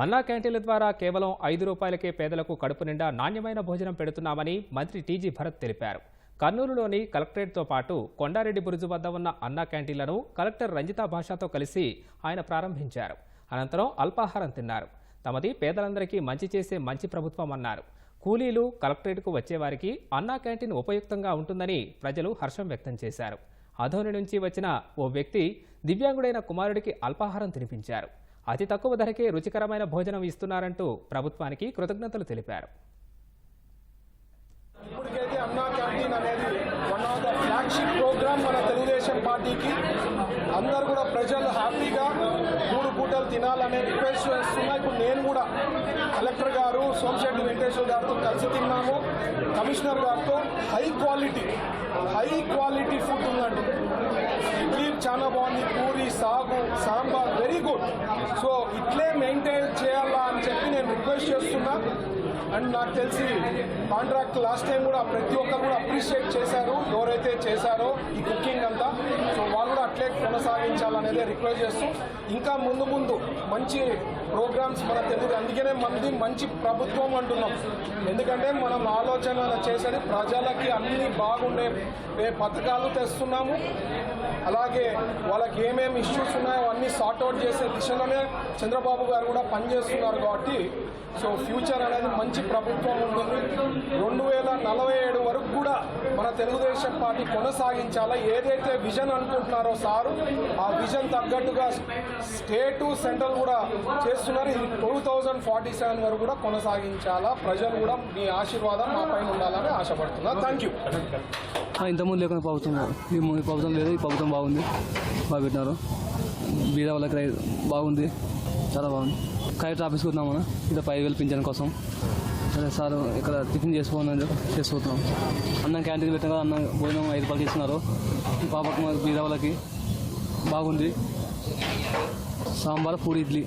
అన్నా క్యాంటీన్ల ద్వారా కేవలం ఐదు రూపాయలకే పేదలకు కడుపు నిండా నాణ్యమైన భోజనం పెడుతున్నామని మంత్రి టీజీ భరత్ తెలిపారు. కర్నూలులోని కలెక్టరేట్తో పాటు కొండారెడ్డి బురుజు వద్ద ఉన్న అన్నా క్యాంటీన్లను కలెక్టర్ రంజితా భాషతో కలిసి ఆయన ప్రారంభించారు. అనంతరం అల్పాహారం తిన్నారు. తమది పేదలందరికీ మంచి చేసే మంచి ప్రభుత్వం అన్నారు. కూలీలు కలెక్టరేట్కు వచ్చేవారికి అన్నా క్యాంటీన్ ఉపయుక్తంగా ఉంటుందని ప్రజలు హర్షం వ్యక్తం చేశారు. అధోని నుంచి వచ్చిన ఓ వ్యక్తి దివ్యాంగుడైన కుమారుడికి అల్పాహారం తినిపించారు. అతి తక్కువ ధరకే రుచికరమైన భోజనం ఇస్తున్నారంటూ ప్రభుత్వానికి కృతజ్ఞతలు తెలిపారు. వన్ ఆఫ్ ద మన తెలుగుదేశం పార్టీకి. అందరు కూడా ప్రజలు హ్యాపీగా మూడు పూటలు తినాలనే రిక్వెస్ట్ చేస్తున్నా ఇప్పుడు నేను కూడా కలెక్టర్ గారు సోమశెట్టి వెంకటేశ్వర గారితో కలిసి తిన్నాము. కమిషనర్ గారితో high quality high quality food ఉందండి. ఇడ్లీ చాలా బాగుంది. Puri sagu sambar very good so ఇట్లే మెయింటైన్ చేయాలా అని చెప్పి నేను రిక్వెస్ట్ చేస్తున్నా అండ్ నాకు తెలిసి కాంట్రాక్ట్ లాస్ట్ టైం కూడా ప్రతి ఒక్కరు కూడా అప్రిషియేట్ చేశారు. ఎవరైతే చేశారో ఈ కుకింగ్ అంతా. సో వాళ్ళు కూడా అట్లే కొనసాగించాలనేది రిక్వెస్ట్ చేస్తూ ఇంకా ముందు ముందు మంచి ప్రోగ్రామ్స్ మన తెలుగు అందుకనే మనది మంచి ప్రభుత్వం అంటున్నాం. ఎందుకంటే మనం ఆలోచన చేసేది ప్రజలకి అన్ని బాగుండే పథకాలు తెస్తున్నాము. అలాగే వాళ్ళకి ఏమేమి ఇష్యూస్ ఉన్నాయో అన్ని సార్ట్అవుట్ చేసే దిశలోనే చంద్రబాబు గారు కూడా పనిచేస్తున్నారు కాబట్టి సో ఫ్యూచర్ అనేది మంచి ప్రభుత్వం ఉంటుంది రెండు వేల నలభై ఏడు వరకు కూడా మన తెలుగుదేశం పార్టీ కొనసాగించాలా? ఏదైతే విజన్ అనుకుంటున్నారో సారు ఆ విజన్ తగ్గట్టుగా స్టేటు సెంట్రల్ కూడా చేస్తున్నారు. ఇది టూ థౌజండ్ ఫార్టీ సెవెన్ వరకు కూడా కొనసాగించాలా? ప్రజలు కూడా మీ ఆశీర్వాదం మా పైన ఉండాలని ఆశపడుతున్నారు థ్యాంక్ యూ ఇంతకుముందు లేకుండా ప్రభుత్వం ఈ ప్రభుత్వం లేదు ఈ ప్రభుత్వం బాగుంది బాగా పెట్టినారు. బీద వాళ్ళకి రై- బాగుంది చాలా బాగుంది. కరెక్ట్ ఆఫీస్కి వద్దామన్నా ఇది పై వేలు పింఛన్ కోసం. సరే సార్ ఇక్కడ టిఫిన్ చేసుకోమని చేసుకుంటున్నాం. అన్నం క్యాంటీన్ పెట్టిన కదా అన్నం భోజనం ఐదు రూపాయలు ఇస్తున్నారు పాపకు మీద వాళ్ళకి బాగుంది. సాంబార్ పూరి ఇడ్లీ.